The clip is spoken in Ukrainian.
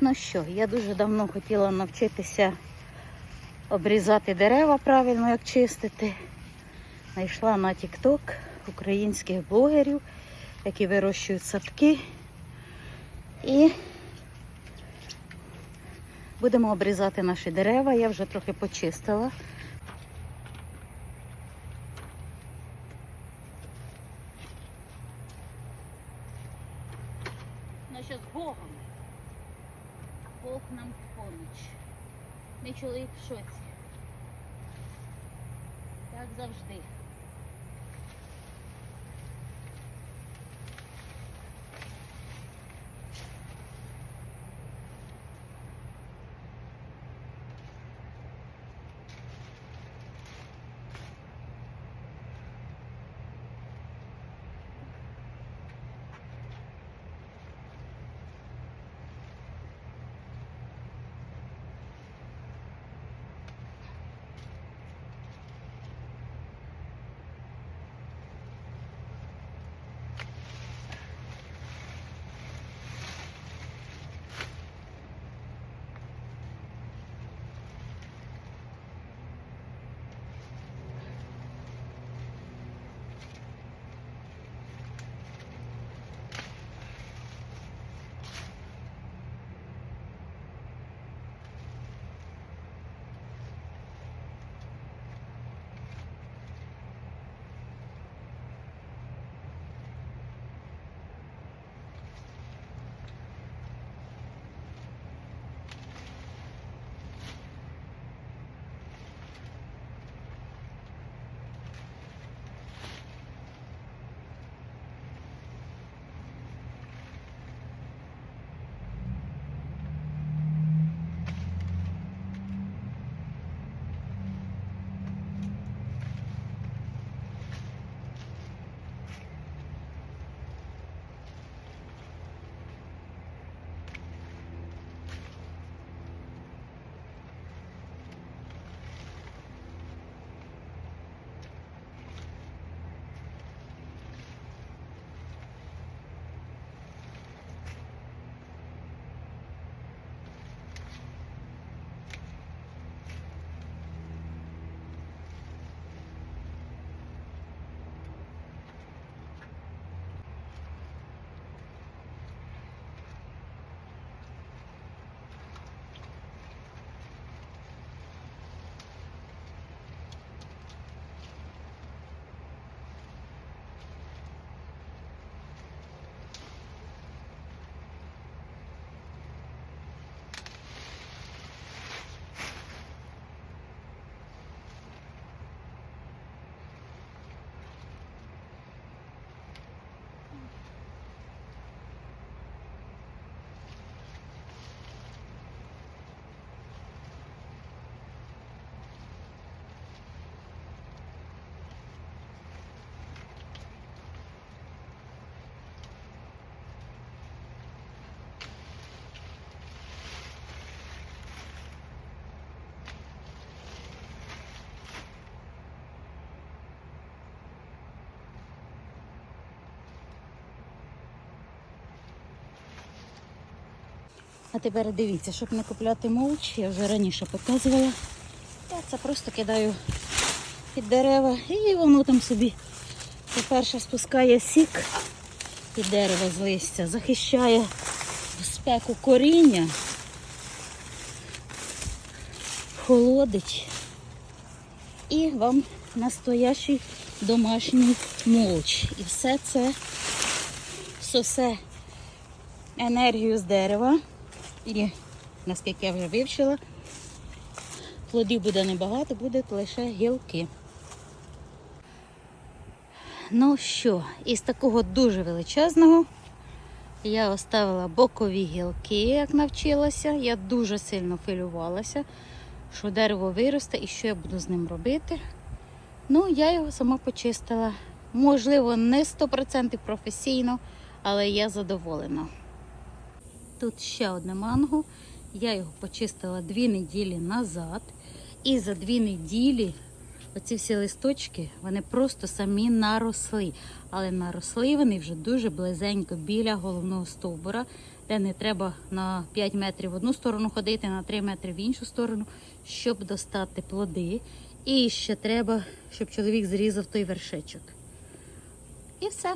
Ну що, я дуже давно хотіла навчитися обрізати дерева правильно, як чистити. Найшла на TikTok українських блогерів, які вирощують садки. І будемо обрізати наші дерева. Я вже трохи почистила. Ну що з Богом? Бог нам поміч. Мій чоловік в шоці. Як завжди. А тепер дивіться, щоб не купляти мовч, я вже раніше показувала. Я це просто кидаю під дерева і воно там собі, по-перше, спускає сік під дерева з листя, захищає спеку коріння, холодить і вам настоящий домашній мовч. І все це сосе енергію з дерева. І, наскільки я вже вивчила, плодів буде небагато, буде лише гілки. Ну що, із такого дуже величезного я оставила бокові гілки, як навчилася. Я дуже сильно хвилювалася, що дерево виросте і що я буду з ним робити. Ну, я його сама почистила. Можливо, не 100% професійно, але я задоволена. Тут ще одне манго. Я його почистила дві неділі назад. І за дві неділі оці всі листочки, вони просто самі наросли. Але наросли вони вже дуже близенько біля головного стовбура. де не треба на 5 метрів в одну сторону ходити, на 3 метри в іншу сторону, щоб достати плоди. І ще треба, щоб чоловік зрізав той вершечок. І все.